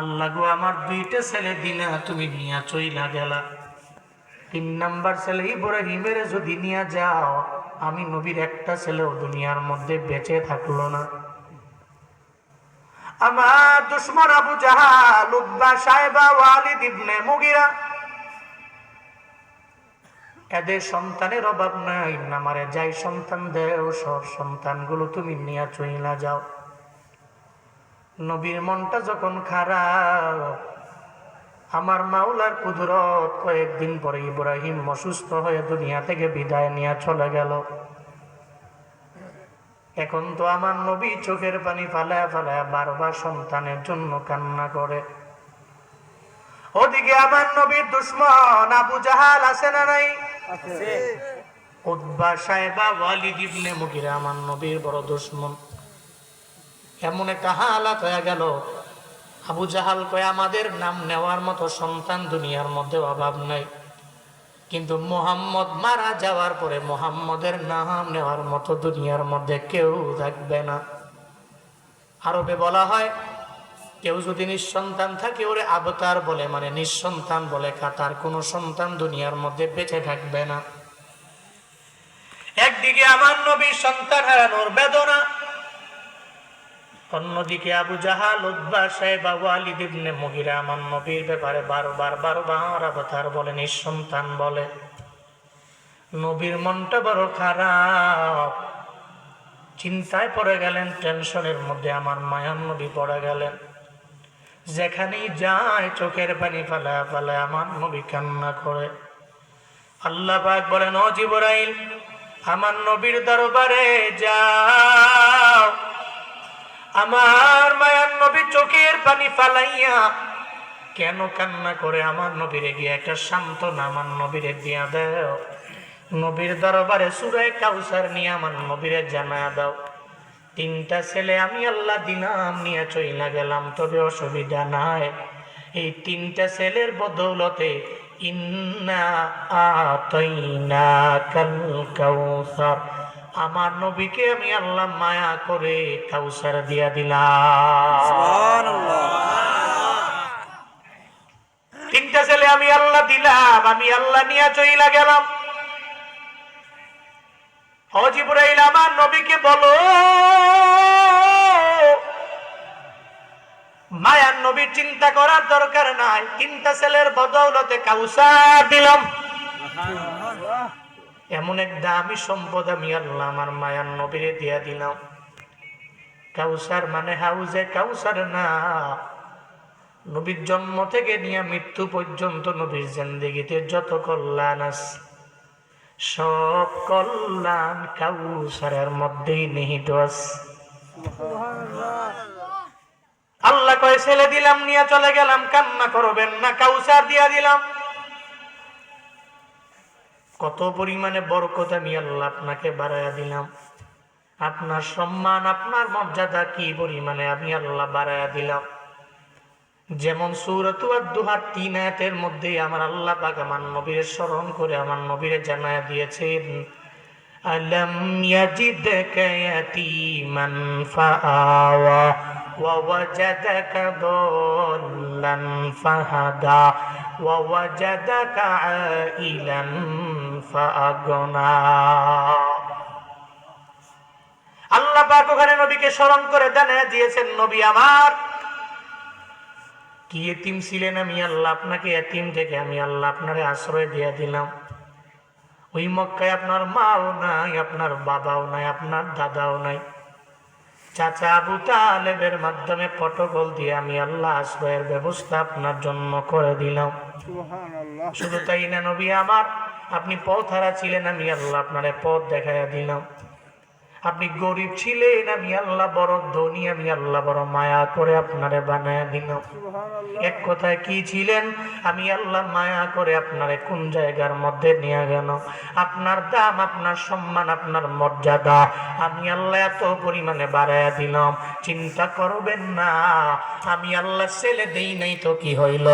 আল্লাহ গো, আমার দুইটা ছেলে দিনা তুমি নিয়া চইলা গেলা। তিন নাম্বার ছেলে ইব্রাহিমের যদি নিয়া যাও, আমি নবীর একটা ছেলেও দুনিয়ার মধ্যে বেঁচে থাকল না। আমার দুশ্মন আবু জাহাল উদ্বা সাহেবা ওয়ালিদ ইবনে মুগিরা। এদের সন্তানের অভাব নাই আমারে যাই সন্তান দেও, সব সন্তানগুলো তুমি নিয়ে চইলা যাও। নবীর মনটা যখন খারাপ আমার মাওলার কুদরত কয়েকদিন পরে ইব্রাহিম অসুস্থ হয়ে দুনিয়া থেকে বিদায় নিয়ে চলে গেল। এখন তো আমার নবী চোখের পানি ফালায় ফালায় বারবার সন্তানের জন্য কান্না করে। ওদিকে আমার নবীর দুশ্মন আবু জাহাল আছে না নাই? উদ্বা সাহেবা ওয়ালিদ ইবনে মুগিরা আমার নবীর বড় দুশ্মন। এমন একটা হালাত হয়ে গেল। আবু জাহাল কয়ে, আমাদের নাম নেওয়ার মতো সন্তান দুনিয়ার মধ্যে অভাব নাই। কিন্তু মোহাম্মদ মারা যাওয়ার পরে মোহাম্মদের নাম নেওয়ার মতো দুনিয়ার মধ্যে কেউ থাকবে না। আরবে বলা হয়, কেউ যদি নিঃসন্তান থাকে, ওরে আবতার বলে মানে নিঃসন্তান বলে, কাতার কোনো সন্তান দুনিয়ার মধ্যে বেঁচে থাকবে না। একদিকে আমার নবীর সন্তান হারানোর বেদনা অন্যদিকে আবু জাহাল উদ্বা সাহেব ওয়ালিদ ইবনে মুগিরা আমার নবীর ব্যাপারে বারবার বারবার আবতার বলে, নিঃসন্তান বলে। নবীর মনটা বড় খারাপ। চিন্তায় পড়ে গেলেন, টেনশনের মধ্যে আমার মায়ান নবী পড়ে গেলেন। যেখানেই যায়, চোখের পানি ফেলা ফেলা আমার নবী কান্না করে। আল্লাহ পাক বলেন, ও আমার নবীর দরবারে যাও। আমার মায়ার নবী চোখের পানি ফালাইয়া কেন কান্না করে আমার নবীরে গিয়ে একটা সান্ত্বনা আমার নবীরে দিয়া দাও? নবীর দরবারে সুরায় কাউসার নিয়ে আমার নবীরে জানা দাও। তিনটা ছেলে আমি আল্লাহ দিনাম নিয়ে চইলা গেলাম, তবে অসুবিধা নাই। এই তিনটা ছেলের বদৌলতে ইন্না আতাইনা কাল কাউসার আমার নবীকে আমি আল্লাহ মায়া করে কাউসার দিয়া দিলাম। তিনটা ছেলে আমি আল্লাহ দিলাম আমি আল্লাহ নিয়ে চইলা গেলাম। হজিবুরাইল আমার নবীকে বলো মায়ার নবীর চিন্তা করার দরকার নাই তিনটা ছেলের বদৌলতে কাউসার দিলাম। এমন এক দামি সম্পদ আমি আল্লাহ আমার মায়ার নবীরে দিয়া দিলাম। কাউসার মানে হাউজে কাউসার না। নবীর জন্ম থেকে নিয়ে মৃত্যু পর্যন্ত নবীর জিন্দেগিতে যত কল্যাণ আছে, সব কল্যাণ কাউসারের মধ্যেই নিহিত আছে। আল্লাহ কয়, ছেলে দিলাম, নিয়ে চলে গেলাম, কান্না করবেন না, কাউসার দিয়া দিলাম। কত পরিমাণে বরকত আমি আল্লাহ আপনাকে বাড়াইয়া দিলাম আপনার সম্মান আপনার মর্যাদা কি পরিমাণে আমি আল্লাহ বাড়াইয়া দিলাম যেমন সুরতুয়ার দুহার তিন আয়াতের মধ্যে আমার আল্লাহ পাক আমার নবীর স্মরণ করে আমার নবীরে জানায়া দিয়েছেন আলম ইয়াজিদকা ইয়াতীমান ফাআওয়া ووجدك ضالا فهدى ووجدك عائلا فأغنى আল্লাহ পাক ওখানে নবীকে স্মরণ করে জানিয়ে দিয়েছেন, নবী আমার, কি এতিম ছিলেন আমি? আল্লাহ আপনাকে এতিম থেকে আমি আল্লাহ আপনারে আশ্রয় দিয়ে দিলাম। ওই মক্কায় আপনার মাও নাই, আপনার বাবাও নাই, আপনার দাদাও নাই। চাচা আবু তালেবের মাধ্যমে পটকল দিয়ে আমি আল্লাহ আশ্রয়ের ব্যবস্থা আপনার জন্য করে দিলাম। শুধু তাই না নবী আমার আপনি পথ হারা ছিলেন আমি আল্লাহ আপনার পথ দেখাইয়া দিলাম। আপনি গরিব ছিলেন আমি আল্লাহ বড় ধনী আমি আল্লাহ বড় মায়া করে আপনারে বানায় দিলাম এক কথায় কি ছিলেন? আমি আল্লাহ মায়া করে আপনারে কোন জায়গার মধ্যে নিয়ে গেল? আপনার দাম আপনার সম্মান আপনার মর্যাদা আমি আল্লাহ এত পরিমাণে বাড়াইয়া দিলাম। চিন্তা করবেন না আমি আল্লাহ ছেলে দেই নাই তো কি হইল?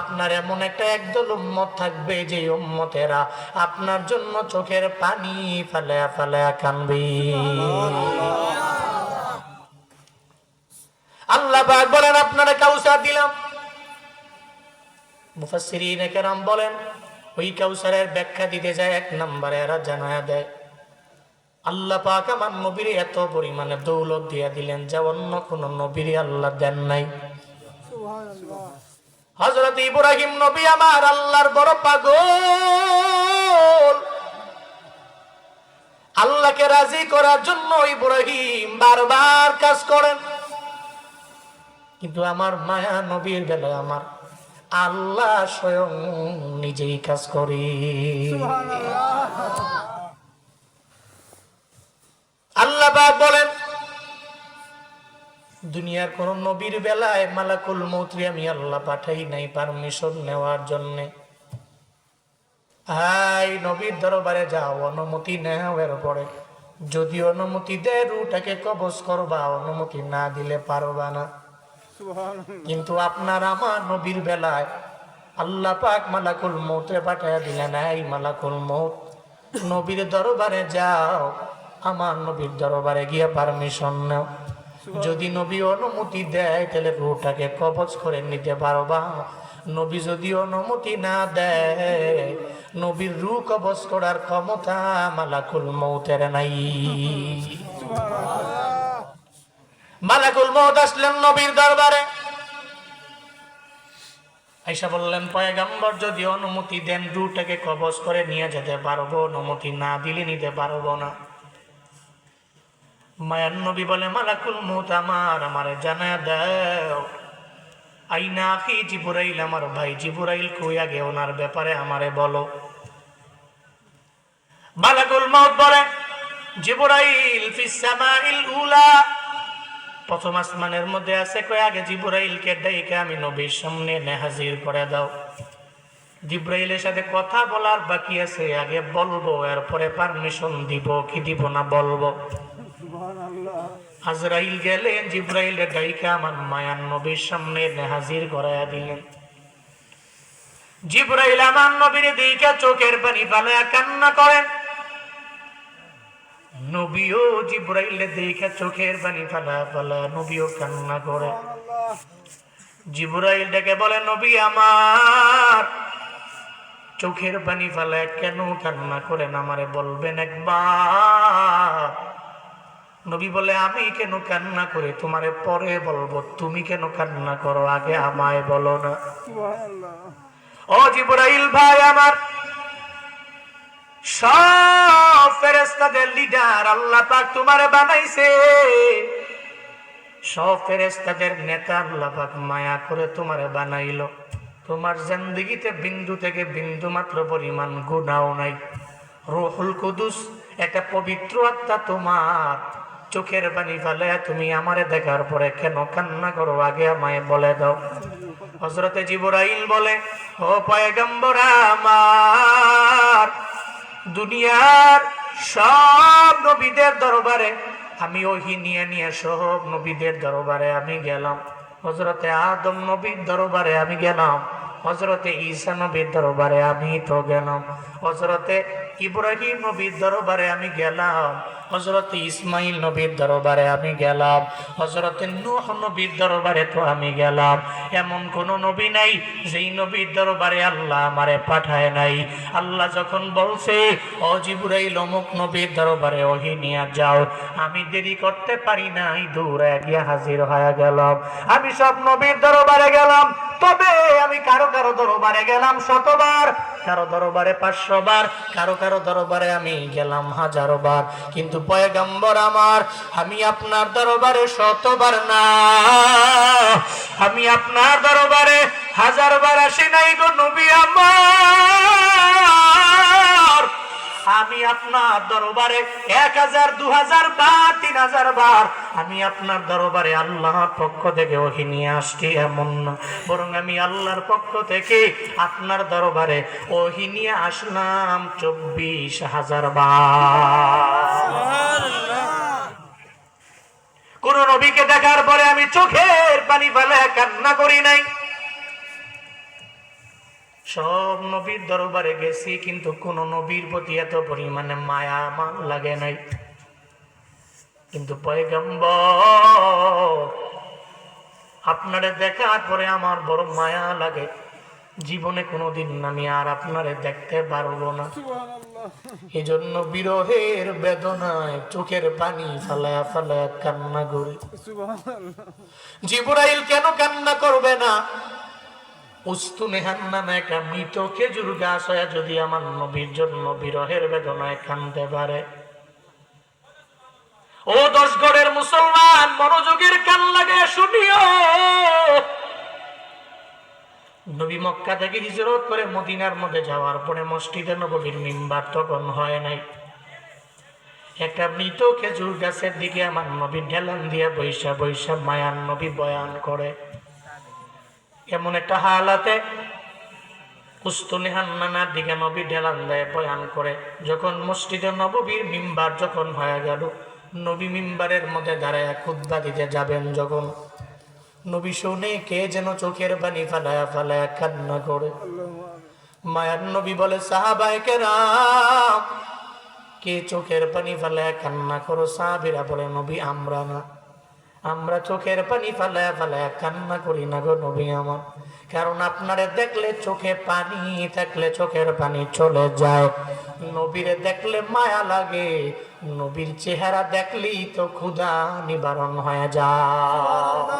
আপনার এমন একটা একদল উম্মত থাকবে যে উম্মতেরা আপনার জন্য চোখের পানি ফেলে ফেলে কানবি। আল্লাহ বলেন, আপনারা কাউসার দিলাম। কেরাম বলেন, ওই কাউসারের ব্যাখ্যা দিতে যায়, এক নম্বরে দেয়, আল্লাহ পাক আমার নবীর এত পরিমাণে দৌলত দিয়া দিলেন যা অন্য কোন নবীর আল্লাহ দেন নাই। হজরত ইব্রাহিম নবী আমার আল্লাহর বড় পাগল। আল্লাহকে রাজি করার জন্য ইব্রাহিম বারবার কাজ করেন। কিন্তু আমার মায়া নবীর বেলায় আমার আল্লাহ স্বয়ং নিজেই কাজ করি। আল্লাহ বলেন, দুনিয়ার কোন নবীর বেলায় মালাকুল মৌত্রী আমি আল্লাহ পাঠাই নাই, পারমিশন নেওয়ার জন্যে। হাই নবীর দরবারে যাও অনুমতি নেও এর পরে যদি অনুমতি দেয় রুটাকে কবজ করবা অনুমতি না দিলে পারবা না। কিন্তু আপনার আমার নবীর বেলায় আল্লাহ পাক মালাকুল মৌতে পাঠাইয়া দিলেন এই মালাকুল মৌত নবীর দরবারে যাও আমার নবীর দরবারে গিয়ে পারমিশন নাও। যদি নবী অনুমতি দেয় তাহলে রুটাকে কবজ করে নিতে পারবা। নবী যদি অনুমতি না দেয়, নবীর রু কবজ করার ক্ষমতা মালাকুল মৌতের নাই। মালাকুল মৌত আসলেন নবীর দরবারে। আইসা বললেন, পয়গাম্বর যদি অনুমতি দেন রুটাকে কবজ করে নিয়ে যেতে পারব, অনুমতি না দিলে নিতে পারব না। মায়ার নবী বলে, মালাকুল মৌত আমার, আমারে জানা দাও। আইনা আখি জিবুরাইল, আমার ভাই জিবুরাইল কই আগে ওনার ব্যাপারে আমারে বলো। মালাকুল মৌত বলে, জিবুরাইল ফিস সামাইল উলা। প্রথম আসমানের মধ্যে আছে কয় আগে জিবুরাইলকে ডাইকে আমি নবীর সামনে নে হাজির করে দাও। জিব্রাইলের সাথে কথা বলার বাকি আছে, আগে বলব, এরপরে পারমিশন দিব, কি দিব না বলব। আজরাইল গেলেন জিব্রাইলের ডাইকে আমার মায়ান নবীর সামনে নে হাজির করাইয়া দিলেন। জিব্রাইল আমার নবীর দিকে চোখের পানি ফালাইয়া কান্না করেন। নবীও জিব্রাইলে দেখে চোখের পানি ফালা ফালা নবীও কান্না করে জিব্রাইল ডেকে বলে নবী আমার চোখের পানি ফালা কেন কান্না করেন আমারে বলবেন একবার? নবী বলে আমি কেন কান্না করে? তোমারে পরে বলব। তুমি কেন কান্না করো? আগে আমায় বলো না। ও জিব্রাইল ভাই আমার সব ফেরেস্তাদের লিডার আল্লাহ পাক তোমারে বানাইছে। সব ফেরেস্তাদের নেতা আল্লাহ পাক মায়া করে তোমারে বানাইলো। তোমার জিন্দগিতে বিন্দু থেকে বিন্দু মাত্র পরিমাণ গুণাও নাই। রুহুল কুদুস একটা পবিত্র আত্মা তোমার। চোখের পানি ফেলে, তুমি আমারে দেখার পরে কেন কান্না করো? আগে আমায় বলে দাও। হজরতে জিবরাইল বলে, ও পয়গম্বরা আমার, দুনিয়ার সব নবীদের দরবারে, আমি ওহি নিয়ে নিয়ে সব নবীদের দরবারে আমি গেলাম। হজরতে আদম নবীর দরবারে আমি গেলাম। হজরতে ঈসা নবীর দরবারে আমি তো গেলাম। হজরতে ইব্রাহিম নবীর দরবারে আমি গেলাম। হজরতে ইসমাইল নবীর দরবারে আমি গেলাম। হজরতে নূহ নবীর দরবারে তো আমি গেলাম। এমন কোন নবী নাই, যেই নবীর দরবারে আল্লাহ আমারে পাঠায় নাই। আল্লাহ যখন বলছে অজিবুরাইল অমুক নবীর দরবারে ওহি নিয়ে যাও। আমি দেরি করতে পারি নাই, দূরে গিয়ে হাজির হয়ে গেলাম। আমি সব নবীর দরবারে গেলাম। তবে আমি কারও কারও দরবারে গেলাম শতবার। কারও দরবারে পাঁচশো বার, কারও কারও দরবারে আমি গেলাম হাজারো বার। কিন্তু পয়গম্বর আমার, আমি আপনার দরবারে শতবার না। আমি আপনার দরবারে হাজার বার আসি নাই গো নবী আমার। আমি আপনার দরবারে এক হাজার, দু হাজার বার তিন হাজার বার আমি আপনার দরবারে আল্লাহর পক্ষ থেকে ওহি নিয়ে আসছি এমন না। বরং আমি আল্লাহর পক্ষ থেকে আপনার দরবারে ওহি নিয়ে আসলাম চব্বিশ হাজার বার। কোন নবীকে দেখার পরে আমি চোখের পানি ফেলে কান্না করি নাই। সব নবীর দরবারে গেছি, কিন্তু কোন নবীর প্রতি এত পরিমাণে মায়া আমার লাগে নাই। কিন্তু পয়গম্বর আপনারে দেখার পরে আমার বড় মায়া লাগে। জীবনে কোনোদিন আমি আর আপনারে দেখতে পারব না। এই জন্য বিরহের বেদনায় চোখের পানি ফালায়া ফালায়া কান্না করে। জিবরাইল কেন কান্না করবে না? উস্তুনে হান্নান একটা মৃত খেজুর গাছ হয়ে যদি আমার নবীর জন্য বিরহের বেদনায় কানতে পারে। ও দশগড়ের মুসলমান, মনোযোগের কান লাগে শুনিও। নবী মক্কা থেকে হিজরত করে মদিনার মধ্যে যাওয়ার পরে মসজিদে নবীর মিম্বার তখন হয় নাই। একটা মৃত খেজুর গাছের দিকে আমার নবী ঢেলান দিয়ে বৈশা বৈশা মায়ার নবী বয়ান করে। এমন একটা হালাতে কুস্তুনি হান্নানার দিকে নবী ঢেলান দেয় বয়ান করে। যখন মসজিদে নববীর মিম্বার যখন হয়ে গেল নবী মিম্বারের মধ্যে দাঁড়ায় খুদ্া দিতে যাবেন যখন। নবী শুনে কে যেন চোখের পানি ফালায়া ফালায়া কান্না করে। মায়ার নবী বলে, সাহাবায় কেরাম, কে চোখের পানি ফেলে কান্না করো? সাহাবিরা বলে, নবী, আমরা না। আমরা চোখের পানি ফালায় ফালায় কান্না করি না গো নবী আমার। কারণ আপনারে দেখলে চোখে পানি থাকলে চোখের পানি চলে যায়। নবীরে দেখলে মায়া লাগে, নবীর চেহারা দেখলেই তো ক্ষুধা নিবারণ হয়ে যায়।